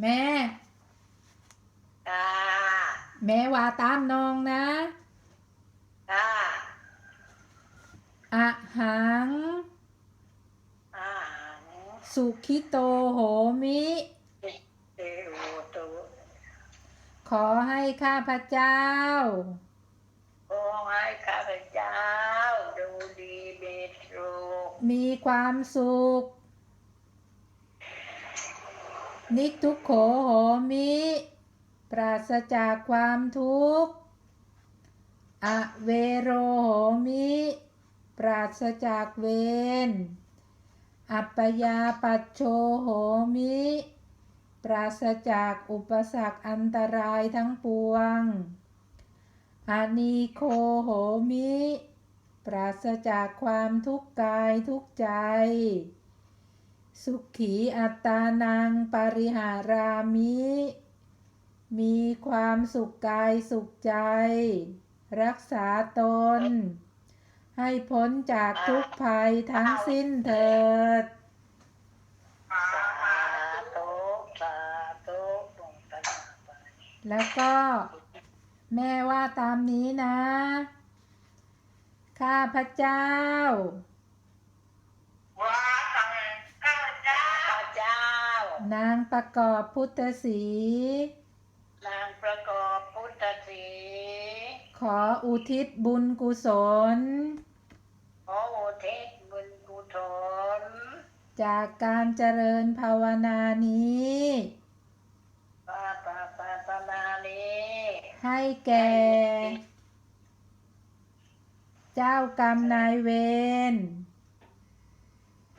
แม่ จ้าแม่ว่าตามน้องนะจ้าอะหัง อาหารสุขิโตโหมิเตโอตุขอให้ข้าพเจ้า ขอให้ข้าพเจ้า ดูดีเบสุขมีความสุข นิทุกโขโหมิ ปราศจากความทุกข์ อเวโรโหมิ ปราศจากเวร อัปยาปัจโชโหมิ ปราศจากอุปสรรคอันตรายทั้งปวง อานีโคโหมิ ปราศจากความทุกข์กายทุกใจ สุขีอัตานังปริหารามิ มีความสุขกายสุขใจ รักษาตน ให้พ้นจากทุกภัยทั้งสิ้นเถิด แล้วก็แม่ว่าตามนี้นะ ข้าพระเจ้าตังข้าพเจ้าข้าพเจ้า นางประกอบพุทธศรีนางประกอบพุทธศรีขออุทิศบุญกุศล ขออุทิศบุญกุศล จากการเจริญภาวนานี้ปาปาปาปานาลีให้แก่ เจ้ากรรมนายเวร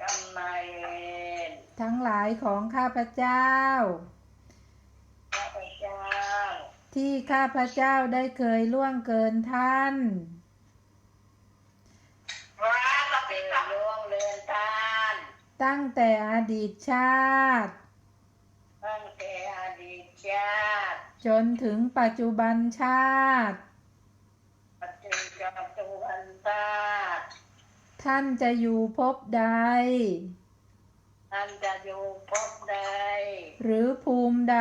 กำนายเวร ทั้งหลายของข้าพเจ้า ข้าพเจ้า ที่ข้าพเจ้าได้เคยล่วงเกินท่านว่าเราเป็นล่วงเรือนทาน ตั้งแต่อดีตชาติ ตั้งแต่อดีตชาติ จนถึงปัจจุบันชาติ ปัจจุบันชาติ ท่านจะอยู่ภพใด ท่านจะอยู่ภพใด หรือภูมิใด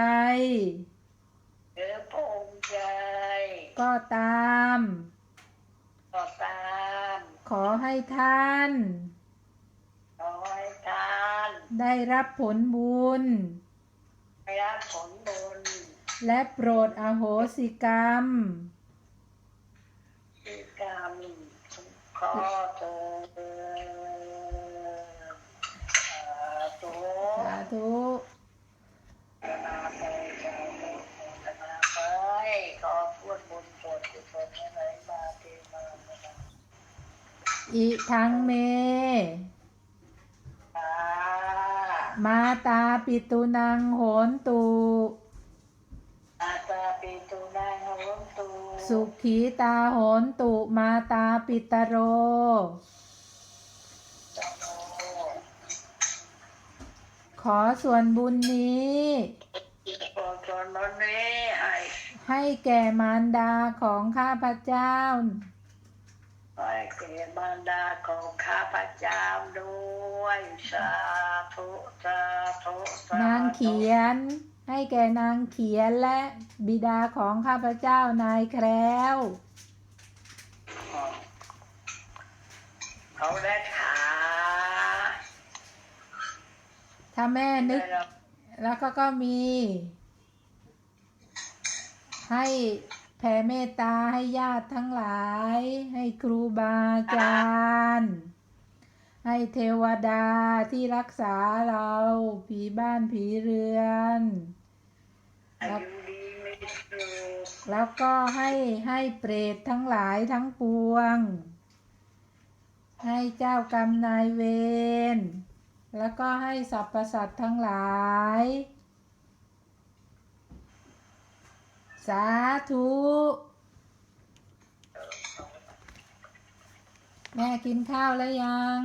หรือภูมิใจก็ตาม ก็ตาม ขอให้ท่าน ขอให้ท่าน ได้รับผลบุญ ได้รับผลบุญ และโปรดอโหสิกรรมที่กรรมขอเถิดสาธุ สา ธุนาไปสาธุนาไปขอพูดบุญส่วนกุศลอะไรมาเทมามาอิทังเมสามาตาปิตุนังโหนตุอาตาปิตุนังโหนตุ สุขีตาโหนตุ มาตาปิตโร สัมโม ขอส่วนบุญนี้ ขอส่วนบุญนี้ให้ให้แก่มารดาของข้าพเจ้าให้แก่บรรดาของข้าพเจ้าด้วยสาธุสาธุสธุนางเขียน ให้แก่นางเขียนและบิดาของข้าพเจ้านายแคล้วเขาได้ขา ถ้า แม่นึก แล้วก็ก็มี ให้แผ่เมตตาให้ญาติทั้งหลาย ให้ครูบาอาจารย์ให้เทวดาที่รักษาเรา ผีบ้านผีเรือนอายุดีไม่สุขแล้วก็ให้ให้เปรตทั้งหลายทั้งปวง ให้เจ้ากรรมนายเวร แล้วก็ให้สรรพสัตว์ทั้งหลาย สาธุ แม่กินข้าวแล้วยัง